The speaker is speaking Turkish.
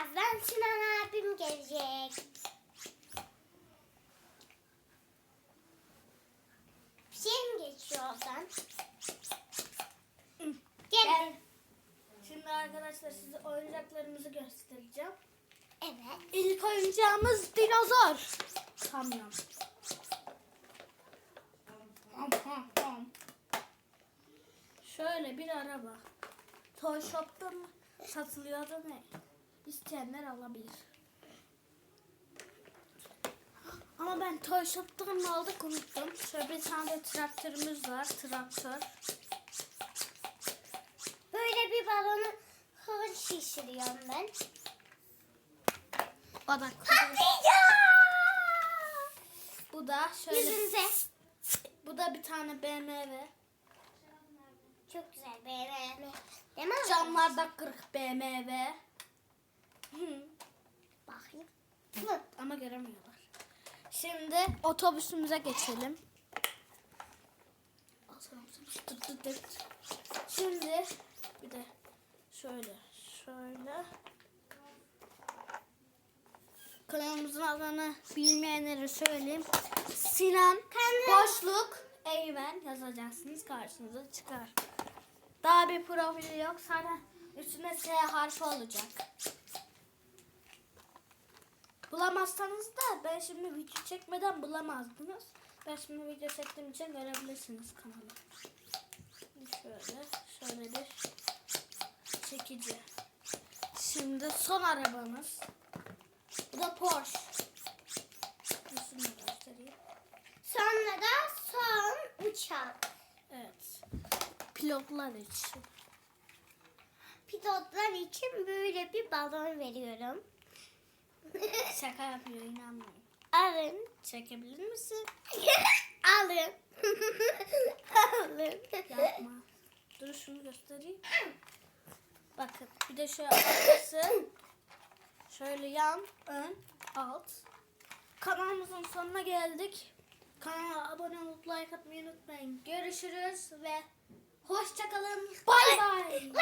Birazdan Sinan abim gelecek. Bir şey mi geçiyor Ozan? Gel. Şimdi arkadaşlar size oyuncaklarımızı göstereceğim. Evet. İlk oyuncağımız dinozor. Kamyon. Şöyle bir araba. Toy Shop'ta mı satılıyor da ne? İsteyenler alabilir. Ama ben Toy Shop'tan aldık unuttum. Şöyle bir tane de traktörümüz var. Traktör. Böyle bir balonu hava şişiriyorum ben. O da! Bu da şöyle. Yüzünüze. Bu da bir tane BMW. Çok güzel BMW. Değil mi? Camlarda kırık BMW. Hı. Bakayım. Hı. Ama göremiyorlar. Şimdi otobüsümüze geçelim. Şimdi bir de şöyle şöyle kanalımızın adını bilmeyenlere söyleyeyim. Sinan Kanal- boşluk Eymen yazacaksınız karşınıza çıkar. Daha bir profili yok. Zaten üstüne S harfi olacak. Bulamazsanız da ben şimdi video çekmeden bulamazdınız. Ben şimdi video çektiğim için görebilirsiniz kanalı. Şöyle, şöyle bir çekici. Şimdi son arabamız. Bu da Porsche. Üstünü göstereyim. Sonra da son uçak. Evet. Pilotlar için. Pilotlar için böyle bir balon veriyorum. Şaka yapıyor inanmayın. Alın. Çekebilir misin? Alın. Alın. Yapma. Dur şunu göstereyim. Bakın bir de şöyle arkası. Şöyle yan, ön, alt. Kanalımızın sonuna geldik. Kanala abone olup like atmayı unutmayın. Görüşürüz ve hoşçakalın. Bay bay. Bye.